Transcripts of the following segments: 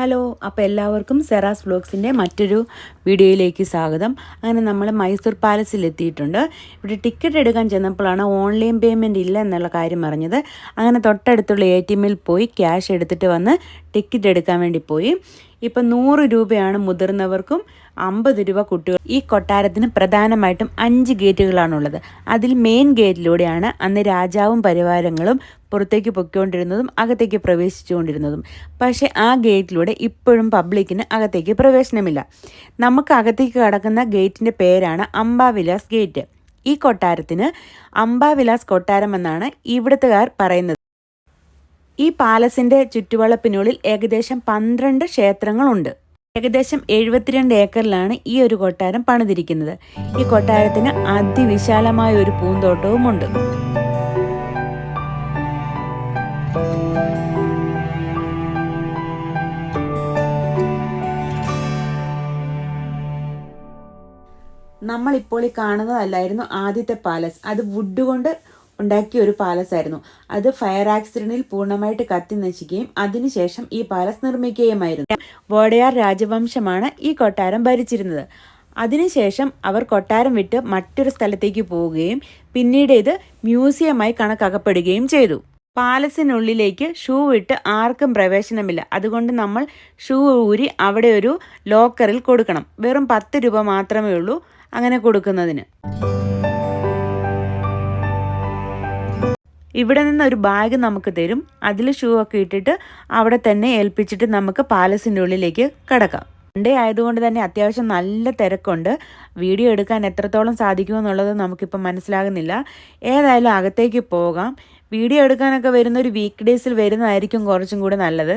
Hello അപ്പോൾ എല്ലാവർക്കും സെറാസ് വ്ലോഗ്സിന്റെ മറ്റൊരു വീഡിയോയിലേക്ക് സ്വാഗതം. അങ്ങനെ നമ്മൾ മൈസൂർ പാലസിൽ എത്തിയിട്ടുണ്ട്. ഇവിടെ ടിക്കറ്റ് എടുക്കാൻ ചെന്നപ്പോഴാണ് ഓൺലൈൻ പേയ്മെന്റ് ഇല്ല എന്നുള്ള കാര്യം അറിഞ്ഞത്. അങ്ങനെ തൊട്ടടുത്തുള്ള എ ടി എമ്മിൽ പോയി ക്യാഷ് എടുത്തിട്ട് വന്ന് ടിക്കറ്റ് എടുക്കാൻ വേണ്ടി പോയി. ഇപ്പം നൂറ് രൂപയാണ് മുതിർന്നവർക്കും അമ്പത് രൂപ കുട്ടികൾ ഈ കൊട്ടാരത്തിന് പ്രധാനമായിട്ടും അഞ്ച് ഗേറ്റുകളാണുള്ളത്. അതിൽ മെയിൻ ഗേറ്റിലൂടെയാണ് അന്ന് രാജാവും പരിവാരങ്ങളും പുറത്തേക്ക് പൊയ്ക്കൊണ്ടിരുന്നതും അകത്തേക്ക് പ്രവേശിച്ചുകൊണ്ടിരുന്നതും. പക്ഷേ ആ ഗേറ്റിലൂടെ ഇപ്പോഴും പബ്ലിക്കിന് അകത്തേക്ക് പ്രവേശനമില്ല. നമുക്ക് അകത്തേക്ക് കടക്കുന്ന ഗേറ്റിന്റെ പേരാണ് അംബാവിലാസ് ഗേറ്റ്. ഈ കൊട്ടാരത്തിന് അംബാവിലാസ് കൊട്ടാരം എന്നാണ് ഇവിടുത്തുകാർ പറയുന്നത്. ഈ പാലസിന്റെ ചുറ്റുവളപ്പിനുള്ളിൽ ഏകദേശം പന്ത്രണ്ട് ക്ഷേത്രങ്ങളുണ്ട്. ഏകദേശം എഴുപത്തിരണ്ട് ഏക്കറിലാണ് ഈ ഒരു കൊട്ടാരം പണിതിരിക്കുന്നത്. ഈ കൊട്ടാരത്തിന് അതിവിശാലമായ ഒരു പൂന്തോട്ടവുമുണ്ട്. നമ്മളിപ്പോൾ ഈ കാണുന്നതല്ലായിരുന്നു ആദ്യത്തെ പാലസ്. അത് വുഡ് കൊണ്ട് ഉണ്ടാക്കിയ ഒരു പാലസ് ആയിരുന്നു അത് ഫയർ ആക്സിഡന്റിൽ പൂർണമായിട്ട് കത്തി നശിക്കുകയും അതിനുശേഷം ഈ പാലസ് നിർമ്മിക്കുകയുമായിരുന്നു. വോഡയാർ രാജവംശമാണ് ഈ കൊട്ടാരം ഭരിച്ചിരുന്നത്. അതിനുശേഷം അവർ കൊട്ടാരം വിട്ട് മറ്റൊരു സ്ഥലത്തേക്ക് പോവുകയും പിന്നീട് ഇത് മ്യൂസിയമായി കണക്കാക്കപ്പെടുകയും ചെയ്തു. പാലസിനുള്ളിലേക്ക് ഷൂ ഇട്ട് ആർക്കും പ്രവേശനമില്ല. അതുകൊണ്ട് നമ്മൾ ഷൂ ഊരി അവിടെ ഒരു ലോക്കറിൽ കൊടുക്കണം. വെറും പത്ത് രൂപ മാത്രമേ ഉള്ളൂ അങ്ങനെ കൊടുക്കുന്നതിന്. ഇവിടെ നിന്ന് ഒരു ബാഗ് നമുക്ക് തരും. അതിൽ ഷൂ ഒക്കെ ഇട്ടിട്ട് അവിടെ തന്നെ ഏൽപ്പിച്ചിട്ട് നമുക്ക് പാലസിന്റെ ഉള്ളിലേക്ക് കടക്കാം. സൺഡേ ആയതുകൊണ്ട് തന്നെ അത്യാവശ്യം നല്ല തിരക്കുണ്ട്. വീഡിയോ എടുക്കാൻ എത്രത്തോളം സാധിക്കുമെന്നുള്ളത് നമുക്കിപ്പോൾ മനസ്സിലാകുന്നില്ല. ഏതായാലും അകത്തേക്ക് പോകാം. വീഡിയോ എടുക്കാനൊക്കെ വരുന്ന ഒരു വീക്ക് ഡേയ്സിൽ വരുന്നതായിരിക്കും കുറച്ചും കൂടെ നല്ലത്.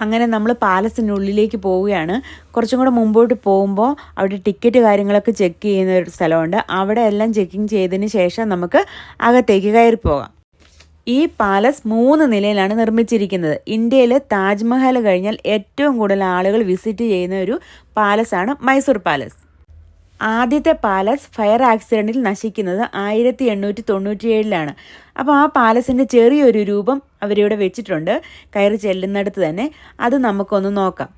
അങ്ങനെ നമ്മൾ പാലസിന്റെ ഉള്ളിലേക്ക് പോവുകയാണ്. കുറച്ചും കൂടെ മുമ്പോട്ട് പോകുമ്പോൾ അവിടെ ടിക്കറ്റ് കാര്യങ്ങളൊക്കെ ചെക്ക് ചെയ്യുന്ന ഒരു സ്ഥലമുണ്ട്. അവിടെ എല്ലാം ചെക്കിങ് ചെയ്തതിന് ശേഷം നമുക്ക് അകത്തേക്ക് കയറി പോകാം. ഈ പാലസ് മൂന്ന് നിലയിലാണ് നിർമ്മിച്ചിരിക്കുന്നത്. ഇന്ത്യയിൽ താജ്മഹൽ കഴിഞ്ഞാൽ ഏറ്റവും കൂടുതൽ ആളുകൾ വിസിറ്റ് ചെയ്യുന്ന ഒരു പാലസാണ് മൈസൂർ പാലസ്. ആദ്യത്തെ പാലസ് ഫയർ ആക്സിഡന്റിൽ നശിക്കുന്നത് ആയിരത്തി എണ്ണൂറ്റി തൊണ്ണൂറ്റിയേഴിലാണ് അപ്പോൾ ആ പാലസിന്റെ ചെറിയൊരു രൂപം അവരിവിടെ വെച്ചിട്ടുണ്ട്. കയറി ചെല്ലുന്നിടത്ത് തന്നെ. അത് നമുക്കൊന്ന് നോക്കാം.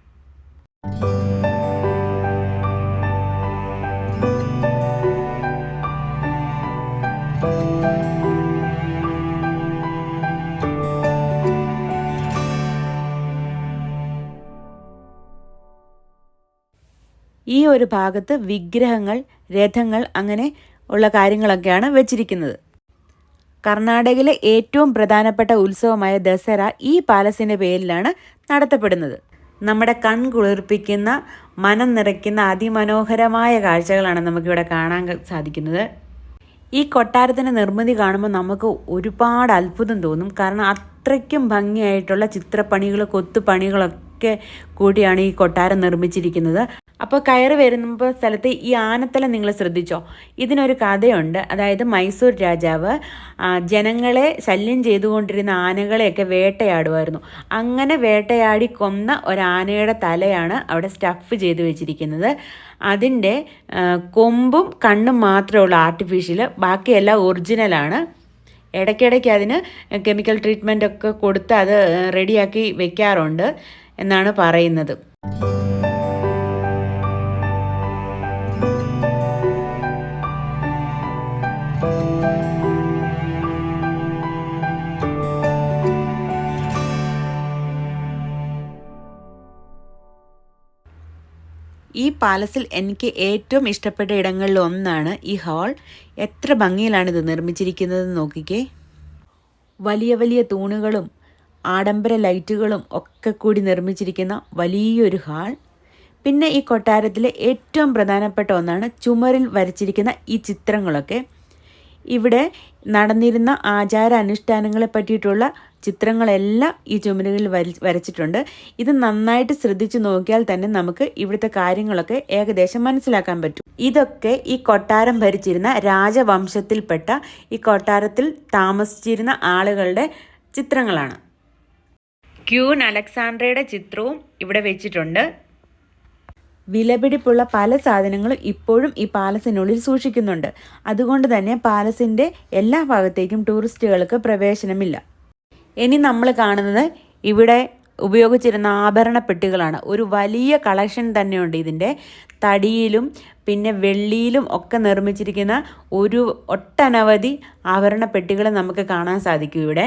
ഈ ഒരു ഭാഗത്ത് വിഗ്രഹങ്ങൾ രഥങ്ങൾ അങ്ങനെ ഉള്ള കാര്യങ്ങളൊക്കെയാണ് വെച്ചിരിക്കുന്നത്. കർണാടകയിലെ ഏറ്റവും പ്രധാനപ്പെട്ട ഉത്സവമായ ദസറ ഈ പാലസിന്റെ പേരിലാണ് നടത്തപ്പെടുന്നത്. നമ്മുടെ കൺ കുളിർപ്പിക്കുന്ന മനം നിറയ്ക്കുന്ന അതിമനോഹരമായ കാഴ്ചകളാണ് നമുക്കിവിടെ കാണാൻ സാധിക്കുന്നത്. ഈ കൊട്ടാരത്തിന്റെ നിർമ്മിതി കാണുമ്പോൾ നമുക്ക് ഒരുപാട് അത്ഭുതം തോന്നും. കാരണം അത്രയ്ക്കും ഭംഗിയായിട്ടുള്ള ചിത്രപ്പണികൾ കൊത്തുപണികളൊക്കെ കൂടിയാണ് ഈ കൊട്ടാരം നിർമ്മിച്ചിരിക്കുന്നത്. അപ്പോൾ കയറി വരുമ്പോൾ സ്ഥലത്ത് ഈ ആനത്തല നിങ്ങൾ ശ്രദ്ധിച്ചോ? ഇതിനൊരു കഥയുണ്ട്. അതായത് മൈസൂർ രാജാവ് ജനങ്ങളെ ശല്യം ചെയ്തുകൊണ്ടിരുന്ന ആനകളെയൊക്കെ വേട്ടയാടുമായിരുന്നു അങ്ങനെ വേട്ടയാടി കൊന്ന ഒരാനയുടെ തലയാണ് അവിടെ സ്റ്റഫ് ചെയ്ത് വെച്ചിരിക്കുന്നത്. അതിന്റെ കൊമ്പും കണ്ണും മാത്രമേ ഉള്ളൂ ആർട്ടിഫിഷ്യൽ ബാക്കിയെല്ലാം ഒറിജിനലാണ് ഇടയ്ക്കിടയ്ക്ക് അതിന് കെമിക്കൽ ട്രീറ്റ്മെന്റ് ഒക്കെ കൊടുത്ത് അത് റെഡിയാക്കി വെക്കാറുണ്ട് എന്നാണ് പറയുന്നത്. ഈ പാലസിൽ എനിക്ക് ഏറ്റവും ഇഷ്ടപ്പെട്ട ഇടങ്ങളിൽ ഒന്നാണ് ഈ ഹാൾ. എത്ര ഭംഗിയിലാണ് ഇത് നിർമ്മിച്ചിരിക്കുന്നത് നോക്കിക്കേ. വലിയ വലിയ തൂണുകളും ആഡംബര ലൈറ്റുകളും ഒക്കെ കൂടി നിർമ്മിച്ചിരിക്കുന്ന വലിയൊരു ഹാൾ. പിന്നെ ഈ കൊട്ടാരത്തിലെ ഏറ്റവും പ്രധാനപ്പെട്ട ഒന്നാണ് ചുമരിൽ വരച്ചിരിക്കുന്ന ഈ ചിത്രങ്ങളൊക്കെ. ഇവിടെ നടന്നിരുന്ന ആചാര അനുഷ്ഠാനങ്ങളെ പറ്റിയിട്ടുള്ള ചിത്രങ്ങളെല്ലാം ഈ ചുമരുകളിൽ വര വരച്ചിട്ടുണ്ട്. ഇത് നന്നായിട്ട് ശ്രദ്ധിച്ചു നോക്കിയാൽ തന്നെ നമുക്ക് ഇവിടുത്തെ കാര്യങ്ങളൊക്കെ ഏകദേശം മനസ്സിലാക്കാൻ പറ്റും. ഇതൊക്കെ ഈ കൊട്ടാരം ഭരിച്ചിരുന്ന രാജവംശത്തിൽപ്പെട്ട ഈ കൊട്ടാരത്തിൽ താമസിച്ചിരുന്ന ആളുകളുടെ ചിത്രങ്ങളാണ്. ക്യൂൻ അലക്സാണ്ട്രയുടെ ചിത്രവും ഇവിടെ വെച്ചിട്ടുണ്ട്. വിലപിടിപ്പുള്ള പല സാധനങ്ങളും ഇപ്പോഴും ഈ പാലസിനുള്ളിൽ സൂക്ഷിക്കുന്നുണ്ട്. അതുകൊണ്ട് തന്നെ പാലസിന്റെ എല്ലാ ഭാഗത്തേക്കും ടൂറിസ്റ്റുകൾക്ക് പ്രവേശനമില്ല. ഇനി നമ്മൾ കാണുന്നത് ഇവിടെ ഉപയോഗിച്ചിരുന്ന ആഭരണ പെട്ടികളാണ്. ഒരു വലിയ കളക്ഷൻ തന്നെയുണ്ട് ഇതിന്റെ തടിയിലും പിന്നെ വെള്ളിയിലും ഒക്കെ നിർമ്മിച്ചിരിക്കുന്ന ഒരു ഒട്ടനവധി ആഭരണ പെട്ടികൾ നമുക്ക് കാണാൻ സാധിക്കും ഇവിടെ.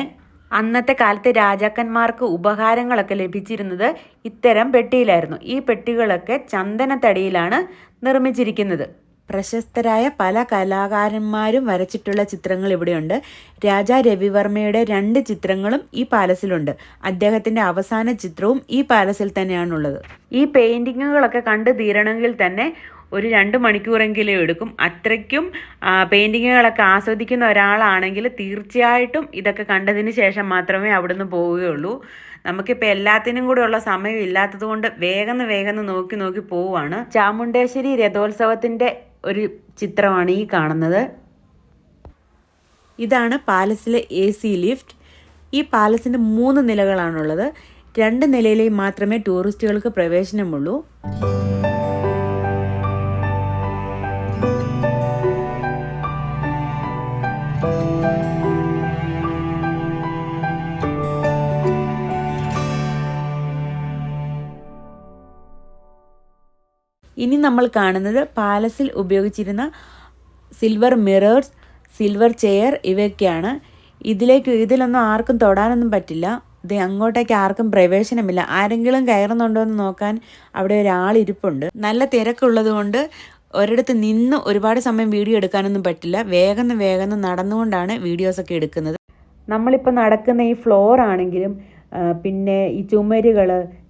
അന്നത്തെ കാലത്ത് രാജാക്കന്മാർക്ക് ഉപഹാരങ്ങളൊക്കെ ലഭിച്ചിരുന്നത് ഇത്തരം പെട്ടിയിലായിരുന്നു. ഈ പെട്ടികളൊക്കെ ചന്ദനത്തടിയിലാണ് നിർമ്മിച്ചിരിക്കുന്നത്. പ്രശസ്തരായ പല കലാകാരന്മാരും വരച്ചിട്ടുള്ള ചിത്രങ്ങൾ ഇവിടെയുണ്ട്. രാജാ രവിവർമ്മയുടെ രണ്ട് ചിത്രങ്ങളും ഈ പാലസിലുണ്ട്. അദ്ദേഹത്തിന്റെ അവസാന ചിത്രവും ഈ പാലസിൽ തന്നെയാണുള്ളത്. ഈ പെയിന്റിങ്ങുകളൊക്കെ കണ്ടു തീരണമെങ്കിൽ തന്നെ ഒരു രണ്ട് മണിക്കൂറെങ്കിലും എടുക്കും. അത്രയ്ക്കും പെയിന്റിങ്ങുകളൊക്കെ ആസ്വദിക്കുന്ന ഒരാളാണെങ്കിൽ തീർച്ചയായിട്ടും ഇതൊക്കെ കണ്ടതിന് ശേഷം മാത്രമേ അവിടുന്ന് പോവുകയുള്ളൂ. നമുക്കിപ്പോൾ എല്ലാത്തിനും കൂടെ ഉള്ള സമയം ഇല്ലാത്തത് കൊണ്ട് വേഗം വേഗം നോക്കി നോക്കി പോവുകയാണ്. ചാമുണ്ടേശ്വരി രഥോത്സവത്തിന്റെ ഒരു ചിത്രമാണ് ഈ കാണുന്നത്. ഇതാണ് പാലസിലെ എ സി ലിഫ്റ്റ് ഈ പാലസിന്റെ മൂന്ന് നിലകളാണുള്ളത്. രണ്ട് നിലയിലേയും മാത്രമേ ടൂറിസ്റ്റുകൾക്ക് പ്രവേശനമുള്ളൂ. ഇനി നമ്മൾ കാണുന്നത് പാലസിൽ ഉപയോഗിച്ചിരുന്ന സിൽവർ മിറേഴ്സ് സിൽവർ ചെയർ ഇവയൊക്കെയാണ്. ഇതിലേക്ക് ഇതിലൊന്നും ആർക്കും തൊടാനൊന്നും പറ്റില്ല. ഇത് അങ്ങോട്ടേക്ക് ആർക്കും പ്രവേശനമില്ല. ആരെങ്കിലും കയറുന്നുണ്ടോ എന്ന് നോക്കാൻ അവിടെ ഒരാളിരിപ്പുണ്ട് നല്ല തിരക്കുള്ളത് കൊണ്ട് ഒരിടത്ത് നിന്ന് ഒരുപാട് സമയം വീഡിയോ എടുക്കാനൊന്നും പറ്റില്ല. വേഗം വേഗം നടന്നുകൊണ്ടാണ് വീഡിയോസൊക്കെ എടുക്കുന്നത്. നമ്മളിപ്പോൾ നടക്കുന്ന ഈ ഫ്ലോർ ആണെങ്കിലും പിന്നെ ഈ ചുമരുകൾ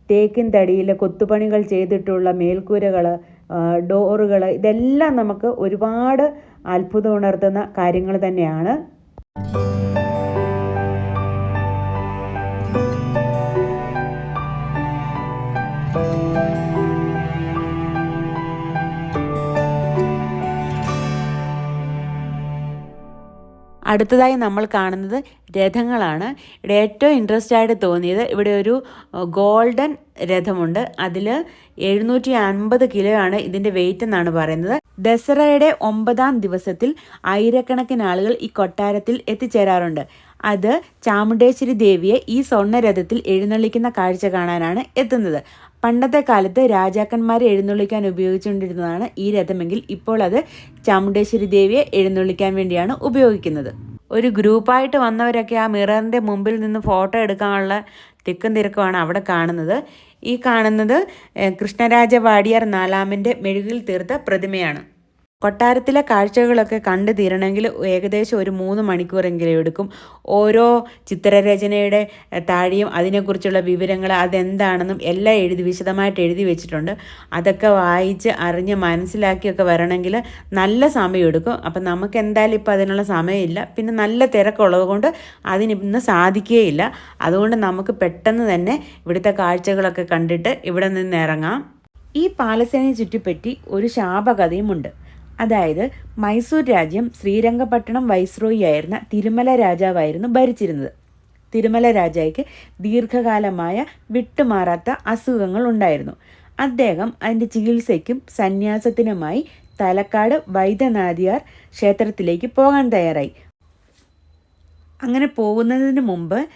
തേക്കിൻ തടിയിൽ കൊത്തുപണികൾ ചെയ്തിട്ടുള്ള മേൽക്കൂരകൾ ഡോറുകൾ ഇതെല്ലാം നമുക്ക് ഒരുപാട് അത്ഭുതം ഉണർത്തുന്ന കാര്യങ്ങൾ തന്നെയാണ്. അടുത്തതായി നമ്മൾ കാണുന്നത് രഥങ്ങളാണ്. ഇവിടെ ഏറ്റവും ഇൻട്രസ്റ്റ് ആയിട്ട് തോന്നിയത് ഇവിടെ ഒരു ഗോൾഡൻ രഥമുണ്ട്. അതിൽ എഴുന്നൂറ്റി അൻപത് കിലോ ആണ് ഇതിന്റെ വെയിറ്റ് എന്നാണ് പറയുന്നത്. ദസറയുടെ ഒമ്പതാം ദിവസത്തിൽ ആയിരക്കണക്കിന് ആളുകൾ ഈ കൊട്ടാരത്തിൽ എത്തിച്ചേരാറുണ്ട്. അത് ചാമുണ്ടേശ്വരി ദേവിയെ ഈ സ്വർണരഥത്തിൽ എഴുന്നള്ളിക്കുന്ന കാഴ്ച കാണാനാണ് എത്തുന്നത്. പണ്ടത്തെ കാലത്ത് രാജാക്കന്മാരെ എഴുന്നള്ളിക്കാൻ ഉപയോഗിച്ചുകൊണ്ടിരുന്നതാണ് ഈ രഥമെങ്കിൽ ഇപ്പോൾ അത് ചാമുണ്ടേശ്വരി ദേവിയെ എഴുന്നള്ളിക്കാൻ വേണ്ടിയാണ് ഉപയോഗിക്കുന്നത്. ഒരു ഗ്രൂപ്പായിട്ട് വന്നവരൊക്കെ ആ മിററിന്റെ മുമ്പിൽ നിന്ന് ഫോട്ടോ എടുക്കാനുള്ള തിക്കും തിരക്കുമാണ് അവിടെ കാണുന്നത്. ഈ കാണുന്നത് കൃഷ്ണരാജ വാടിയാർ നാലാമന്റെ മെഴുകിൽ തീർത്ത പ്രതിമയാണ്. കൊട്ടാരത്തിലെ കാഴ്ചകളൊക്കെ കണ്ടു തീരണമെങ്കിൽ ഏകദേശം ഒരു മൂന്ന് മണിക്കൂറെങ്കിലും എടുക്കും. ഓരോ ചിത്രരചനയുടെ താഴെയും അതിനെക്കുറിച്ചുള്ള വിവരങ്ങൾ അതെന്താണെന്നും എല്ലാം എഴുതി വിശദമായിട്ട് എഴുതി വെച്ചിട്ടുണ്ട്. അതൊക്കെ വായിച്ച് അറിഞ്ഞ് മനസ്സിലാക്കിയൊക്കെ വരണമെങ്കിൽ നല്ല സമയം എടുക്കും. അപ്പം നമുക്ക് എന്തായാലും ഇപ്പോൾ അതിനുള്ള സമയമില്ല. പിന്നെ നല്ല തിരക്കുള്ളത് കൊണ്ട് അതിനിന്ന് സാധിക്കുകയില്ല. അതുകൊണ്ട് നമുക്ക് പെട്ടെന്ന് തന്നെ ഇവിടുത്തെ കാഴ്ചകളൊക്കെ കണ്ടിട്ട് ഇവിടെ നിന്ന് ഇറങ്ങാം. ഈ പാലസിനെ ചുറ്റിപ്പറ്റി ഒരു ശാപകഥയുമുണ്ട്. അതായത് മൈസൂർ രാജ്യം ശ്രീരംഗപട്ടണം വൈസ്രോയി ആയിരുന്ന തിരുമല രാജാവായിരുന്നു ഭരിച്ചിരുന്നത്. തിരുമല രാജായ്ക്ക് ദീർഘകാലമായ വിട്ടുമാറാത്ത അസുഖങ്ങൾ ഉണ്ടായിരുന്നു. അദ്ദേഹം അതിന്റെ ചികിത്സയ്ക്കും സന്യാസത്തിനുമായി തലക്കാട് വൈദ്യനാഥിയാർ ക്ഷേത്രത്തിലേക്ക് പോകാൻ തയ്യാറായി. അങ്ങനെ പോകുന്നതിന് മുമ്പ്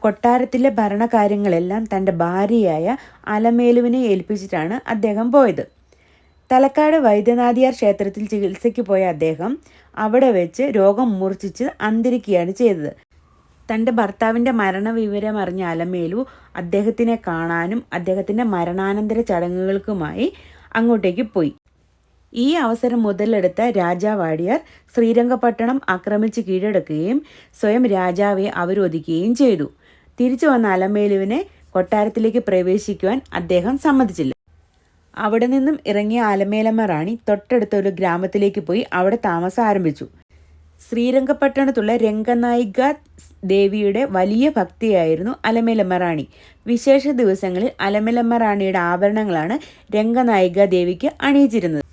കൊട്ടാരത്തിലെ ഭരണകാര്യങ്ങളെല്ലാം തന്റെ ഭാര്യയായ അലമേലുവിനെ ഏൽപ്പിച്ചിട്ടാണ് അദ്ദേഹം പോയത്. തലക്കാട് വൈദ്യനാഥിയാർ ക്ഷേത്രത്തിൽ ചികിത്സയ്ക്ക് പോയ അദ്ദേഹം അവിടെ വെച്ച് രോഗം മൂർച്ഛിച്ച് അന്തരിക്കുകയാണ് ചെയ്തത്. തന്റെ ഭർത്താവിന്റെ മരണവിവരം അറിഞ്ഞ അലമേലു അദ്ദേഹത്തിനെ കാണാനും അദ്ദേഹത്തിന്റെ മരണാനന്തര ചടങ്ങുകൾക്കുമായി അങ്ങോട്ടേക്ക് പോയി. ഈ അവസരം മുതലെടുത്ത രാജാവാടിയാർ ശ്രീരംഗപട്ടണം ആക്രമിച്ച് കീഴടക്കുകയും സ്വയം രാജാവെ അവരോധിക്കുകയും ചെയ്തു. തിരിച്ചു വന്ന അലമേലുവിനെ കൊട്ടാരത്തിലേക്ക് പ്രവേശിക്കുവാൻ അദ്ദേഹം സമ്മതിച്ചില്ല. അവിടെ നിന്നും ഇറങ്ങിയ ആലമേലമ്മ റാണി തൊട്ടടുത്ത ഒരു ഗ്രാമത്തിലേക്ക് പോയി അവിടെ താമസം ആരംഭിച്ചു. ശ്രീരംഗപട്ടണത്തുള്ള രംഗനായിക ദേവിയുടെ വലിയ ഭക്തിയായിരുന്നു അലമേലമ്മ റാണി. വിശേഷ ദിവസങ്ങളിൽ അലമേലമ്മ റാണിയുടെ ആഭരണങ്ങളാണ് രംഗനായിക ദേവിക്ക് അണിയിച്ചിരുന്നത്.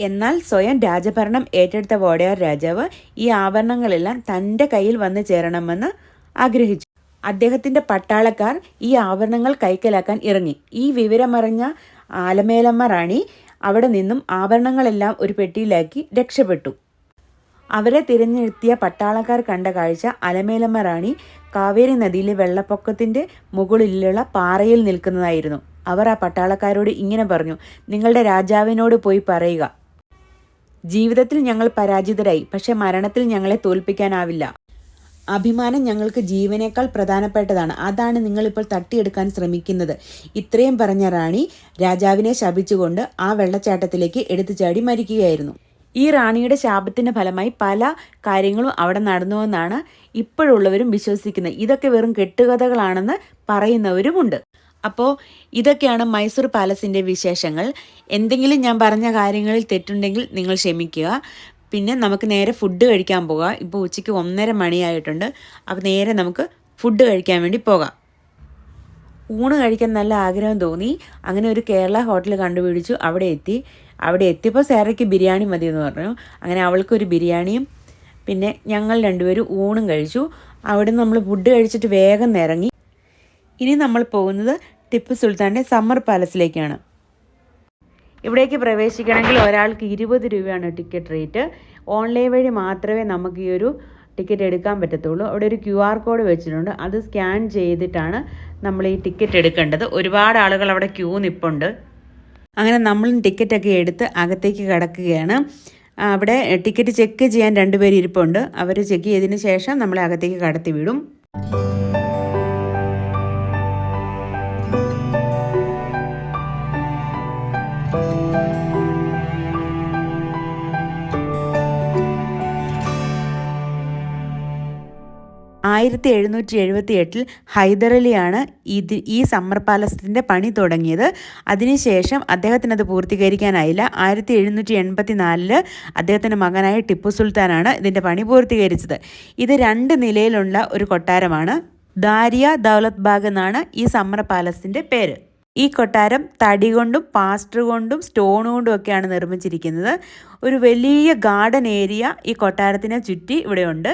എന്നാൽ സ്വയം രാജഭരണം ഏറ്റെടുത്ത വോടയാർ രാജാവ് ഈ ആഭരണങ്ങളെല്ലാം തന്റെ കയ്യിൽ വന്നു ചേരണമെന്ന് ആഗ്രഹിച്ചു. അദ്ദേഹത്തിന്റെ പട്ടാളക്കാർ ഈ ആഭരണങ്ങൾ കൈക്കലാക്കാൻ ഇറങ്ങി. ഈ വിവരമറിഞ്ഞ ആലമേലമ്മ റാണി അവിടെ നിന്നും ആഭരണങ്ങളെല്ലാം ഒരു പെട്ടിയിലാക്കി രക്ഷപ്പെട്ടു. അവരെ തിരഞ്ഞെടുത്തിയ പട്ടാളക്കാർ കണ്ട കാഴ്ച അലമേലമ്മ റാണി കാവേരി നദിയിലെ വെള്ളപ്പൊക്കത്തിന്റെ മുകളിലുള്ള പാറയിൽ നിൽക്കുന്നതായിരുന്നു. അവർ ആ പട്ടാളക്കാരോട് ഇങ്ങനെ പറഞ്ഞു നിങ്ങളുടെ രാജാവിനോട് പോയി പറയുക. ജീവിതത്തിൽ ഞങ്ങൾ പരാജിതരായി പക്ഷെ മരണത്തിൽ ഞങ്ങളെ തോൽപ്പിക്കാനാവില്ല. അഭിമാനം ഞങ്ങൾക്ക് ജീവനേക്കാൾ പ്രധാനപ്പെട്ടതാണ്. അതാണ് നിങ്ങളിപ്പോൾ തട്ടിയെടുക്കാൻ ശ്രമിക്കുന്നത്. ഇത്രയും പറഞ്ഞ റാണി രാജാവിനെ ശപിച്ചുകൊണ്ട് ആ വെള്ളച്ചാട്ടത്തിലേക്ക് എടുത്തു ചാടി മരിക്കുകയായിരുന്നു. ഈ റാണിയുടെ ശാപത്തിന്റെ ഫലമായി പല കാര്യങ്ങളും അവിടെ നടന്നുവെന്നാണ് ഇപ്പോഴുള്ളവരും വിശ്വസിക്കുന്നത്. ഇതൊക്കെ വെറും കെട്ടുകഥകളാണെന്ന് പറയുന്നവരുമുണ്ട്. അപ്പോൾ ഇതൊക്കെയാണ് മൈസൂർ പാലസിന്റെ വിശേഷങ്ങൾ. എന്തെങ്കിലും ഞാൻ പറഞ്ഞ കാര്യങ്ങളിൽ തെറ്റുണ്ടെങ്കിൽ നിങ്ങൾ ക്ഷമിക്കുക. പിന്നെ നമുക്ക് നേരെ ഫുഡ് കഴിക്കാൻ പോകാം. ഇപ്പോൾ ഉച്ചയ്ക്ക് ഒന്നര മണിയായിട്ടുണ്ട്. അപ്പോൾ നേരെ നമുക്ക് ഫുഡ് കഴിക്കാൻ വേണ്ടി പോകാം. ഊണ് കഴിക്കാൻ നല്ല ആഗ്രഹം തോന്നി. അങ്ങനെ ഒരു കേരള ഹോട്ടൽ കണ്ടുപിടിച്ചു. അവിടെ എത്തി. അവിടെ എത്തിയപ്പോൾ സാറയ്ക്ക് ബിരിയാണി മതി എന്ന് പറഞ്ഞു. അങ്ങനെ അവൾക്കൊരു ബിരിയാണിയും പിന്നെ ഞങ്ങൾ രണ്ടുപേരും ഊണും കഴിച്ചു. അവിടെ നമ്മൾ ഫുഡ് കഴിച്ചിട്ട് വേഗം ഇറങ്ങി. ഇനി നമ്മൾ പോകുന്നത് ടിപ്പു സുൽത്താന്റെ സമ്മർ പാലസിലേക്കാണ്. ഇവിടേക്ക് പ്രവേശിക്കണമെങ്കിൽ ഒരാൾക്ക് ഇരുപത് രൂപയാണ് ടിക്കറ്റ് റേറ്റ്. ഓൺലൈൻ വഴി മാത്രമേ നമുക്ക് ഈ ഒരു ടിക്കറ്റ് എടുക്കാൻ പറ്റത്തുള്ളൂ. അവിടെ ഒരു ക്യു ആർ കോഡ് വെച്ചിട്ടുണ്ട്. അത് സ്കാൻ ചെയ്തിട്ടാണ് നമ്മൾ ഈ ടിക്കറ്റ് എടുക്കേണ്ടത്. ഒരുപാട് ആളുകൾ അവിടെ ക്യൂ നിപ്പുണ്ട്. അങ്ങനെ നമ്മളും ടിക്കറ്റൊക്കെ എടുത്ത് അകത്തേക്ക് കിടക്കുകയാണ്. അവിടെ ടിക്കറ്റ് ചെക്ക് ചെയ്യാൻ രണ്ടുപേർ ഇരിപ്പുണ്ട്. അവർ ചെക്ക് ചെയ്തതിന് ശേഷം നമ്മളെ അകത്തേക്ക് കടത്തി വിടും. ആയിരത്തി എഴുന്നൂറ്റി എഴുപത്തി എട്ടിൽ ഹൈദരലിയാണ് ഇത് ഈ സമ്മർ പാലസത്തിന്റെ പണി തുടങ്ങിയത്. അതിനുശേഷം അദ്ദേഹത്തിന് അത് പൂർത്തീകരിക്കാനായില്ല. ആയിരത്തി എഴുന്നൂറ്റി എൺപത്തി നാലിൽ അദ്ദേഹത്തിന്റെ മകനായ ടിപ്പു സുൽത്താനാണ് ഇതിന്റെ പണി പൂർത്തീകരിച്ചത്. ഇത് രണ്ട് നിലയിലുള്ള ഒരു കൊട്ടാരമാണ്. ദാരിയ ദൗലത് ബാഗ് എന്നാണ് ഈ സമ്മർ പാലസിന്റെ പേര്. ഈ കൊട്ടാരം തടി കൊണ്ടും പാസ്റ്റർ കൊണ്ടും സ്റ്റോൺ കൊണ്ടും ഒക്കെയാണ് നിർമ്മിച്ചിരിക്കുന്നത്. ഒരു വലിയ ഗാർഡൻ ഏരിയ ഈ കൊട്ടാരത്തിനെ ചുറ്റി ഇവിടെയുണ്ട്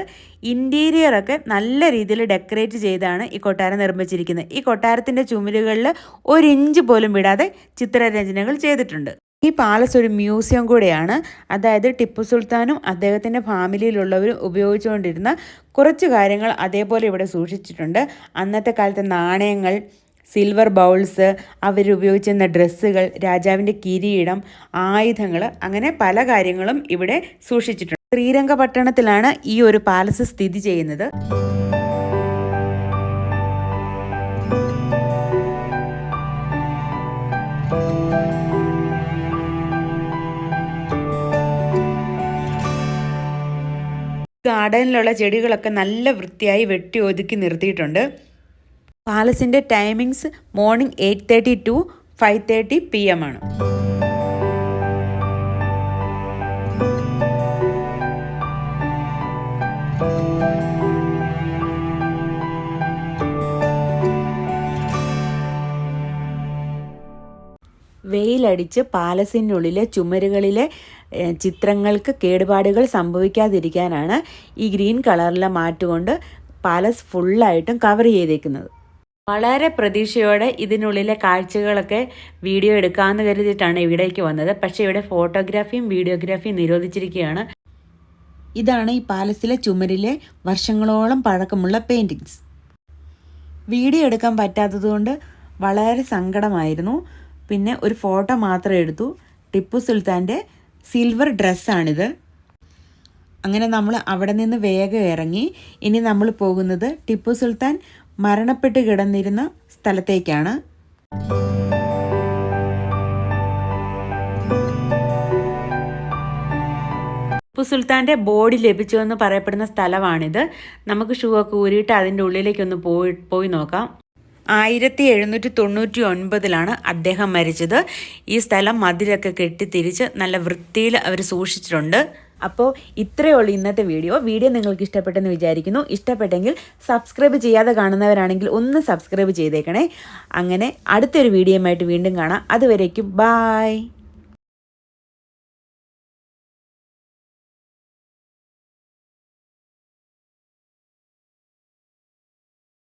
ഇന്റീരിയറൊക്കെ നല്ല രീതിയിൽ ഡെക്കറേറ്റ് ചെയ്താണ് ഈ കൊട്ടാരം നിർമ്മിച്ചിരിക്കുന്നത്. ഈ കൊട്ടാരത്തിന്റെ ചുമരുകളിൽ ഒരു ഇഞ്ച് പോലും വിടാതെ ചിത്രരചനകൾ ചെയ്തിട്ടുണ്ട്. ഈ പാലസ് ഒരു മ്യൂസിയം കൂടെയാണ്. അതായത് ടിപ്പു സുൽത്താനും അദ്ദേഹത്തിന്റെ ഫാമിലിയിലുള്ളവരും ഉപയോഗിച്ചുകൊണ്ടിരുന്ന കുറച്ച് കാര്യങ്ങൾ അതേപോലെ ഇവിടെ സൂക്ഷിച്ചിട്ടുണ്ട്. അന്നത്തെ കാലത്തെ നാണയങ്ങൾ സിൽവർ ബൗൾസ് അവരുപയോഗിച്ചിരുന്ന ഡ്രസ്സുകൾ രാജാവിന്റെ കിരീടം ആയുധങ്ങൾ അങ്ങനെ പല കാര്യങ്ങളും ഇവിടെ സൂക്ഷിച്ചിട്ടുണ്ട്. ശ്രീരംഗപട്ടണത്തിലാണ് ഈ ഒരു പാലസ് സ്ഥിതി ചെയ്യുന്നത്. ഗാർഡനിലുള്ള ചെടികളൊക്കെ നല്ല വൃത്തിയായി വെട്ടി ഒതുക്കി നിർത്തിയിട്ടുണ്ട്. പാലസിന്റെ timings morning eight thirty to five thirty P M ആണ്. വെയിലടിച്ച് പാലസിനുള്ളിലെ ചുമരുകളിലെ ചിത്രങ്ങൾക്ക് കേടുപാടുകൾ സംഭവിക്കാതിരിക്കാനാണ് ഈ ഗ്രീൻ കളറിലെ മാറ്റുകൊണ്ട് പാലസ് ഫുള്ളായിട്ടും കവർ ചെയ്തേക്കുന്നത്. വളരെ പ്രതീക്ഷയോടെ ഇതിനുള്ളിലെ കാഴ്ചകളൊക്കെ വീഡിയോ എടുക്കാമെന്ന് കരുതിയിട്ടാണ് ഇവിടേക്ക് വന്നത്. പക്ഷേ ഇവിടെ ഫോട്ടോഗ്രാഫിയും വീഡിയോഗ്രാഫിയും നിരോധിച്ചിരിക്കുകയാണ്. ഇതാണ് ഈ പാലസിലെ ചുമരിലെ വർഷങ്ങളോളം പഴക്കമുള്ള പെയിന്റിങ്സ് വീഡിയോ എടുക്കാൻ പറ്റാത്തതുകൊണ്ട് വളരെ സങ്കടമായിരുന്നു. പിന്നെ ഒരു ഫോട്ടോ മാത്രം എടുത്തു. ടിപ്പു സുൽത്താന്റെ സിൽവർ ഡ്രസ്സാണിത്. അങ്ങനെ നമ്മൾ അവിടെ നിന്ന് വേഗം ഇറങ്ങി. ഇനി നമ്മൾ പോകുന്നത് ടിപ്പു സുൽത്താൻ മരണപ്പെട്ട് കിടന്നിരുന്ന സ്ഥലത്തേക്കാണ്. ടിപ്പു സുൽത്താന്റെ ബോഡി ലഭിച്ചു എന്ന് പറയപ്പെടുന്ന സ്ഥലമാണിത്. നമുക്ക് ഷൂ ഒക്കെ ഊരിയിട്ട് അതിന്റെ ഉള്ളിലേക്കൊന്ന് പോയി പോയി നോക്കാം. ആയിരത്തി എഴുന്നൂറ്റി തൊണ്ണൂറ്റി ഒൻപതിലാണ് അദ്ദേഹം മരിച്ചത്. ഈ സ്ഥലം മതിലൊക്കെ കെട്ടിത്തിരിച്ച് നല്ല വൃത്തിയിൽ അവർ സൂക്ഷിച്ചിട്ടുണ്ട്. അപ്പോൾ ഇത്രയേ ഉള്ളൂ ഇന്നത്തെ വീഡിയോ. വീഡിയോ നിങ്ങൾക്ക് ഇഷ്ടപ്പെട്ടെന്ന് വിചാരിക്കുന്നു. ഇഷ്ടപ്പെട്ടെങ്കിൽ സബ്സ്ക്രൈബ് ചെയ്യാതെ കാണുന്നവരാണെങ്കിൽ ഒന്ന് സബ്സ്ക്രൈബ് ചെയ്തേക്കണേ. അങ്ങനെ അടുത്തൊരു വീഡിയോയുമായിട്ട് വീണ്ടും കാണാം. അതുവരേക്കും ബായ്.